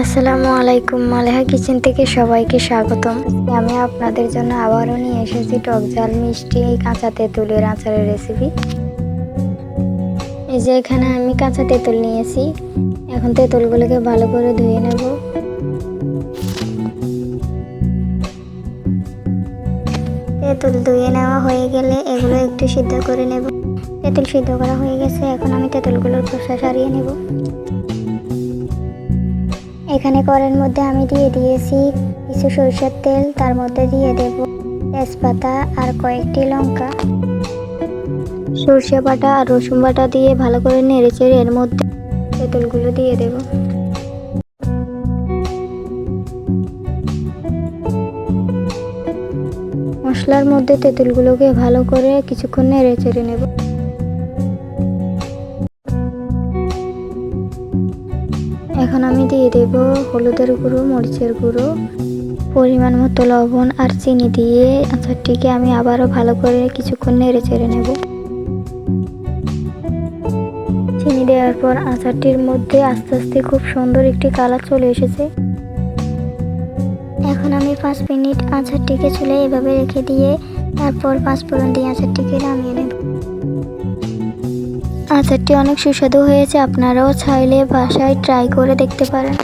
আসসালামু আলাইকুম, মালেহা কিচেন থেকে সবাইকে স্বাগতম। আমি আপনাদের জন্য আবারও নিয়ে এসেছি টক ঝাল মিষ্টি কাঁচা তেঁতুলের আচারের রেসিপি এই যে এখানে আমি কাঁচা তেঁতুল নিয়েছি। এখন তেঁতুলগুলোকে ভালো করে ধুয়ে নেব। তেঁতুল ধুয়ে নেওয়া হয়ে গেলে এগুলো একটু সিদ্ধ করে নেব। তেঁতুল সিদ্ধ করা হয়ে গেছে, এখন আমি তেঁতুলগুলোর খোসা সারিয়ে নেব। এখানে কড়ের মধ্যে আমি দিয়ে দিয়েছি কিছু সরষের তেল, তার মধ্যে দিয়ে দেব তেজপাতা আর কয়েকটি লঙ্কা। সর্ষে বাটা আর রসুন বাটা দিয়ে ভালো করে নেড়ে চেড়ে এর মধ্যে তেঁতুলগুলো দিয়ে দেব। মশলার মধ্যে তেঁতুলগুলোকে ভালো করে কিছুক্ষণ নেড়ে চেড়ে নেব। এখন আমি দিয়ে দেব হলুদের গুঁড়ো, মরিচের গুঁড়ো। পরিমাণ মতো লবণ আর চিনি দিয়ে আচারটিকে আমি আবারও ভালো করে কিছুক্ষণ নেড়ে চেড়ে নেব। চিনি দেওয়ার পর আচারটির মধ্যে আস্তে আস্তে খুব সুন্দর একটি কালার চলে এসেছে। এখন আমি পাঁচ মিনিট আচারটিকে চুলে এভাবে রেখে দিয়ে তারপর পাঁচ ফোড়ন দিয়ে আচারটিকে নামিয়ে নেব। আচারটি অনেক সুস্বাদু হয়েছে আপনারাও চাইলে বাসায় ট্রাই করে দেখতে পারেন।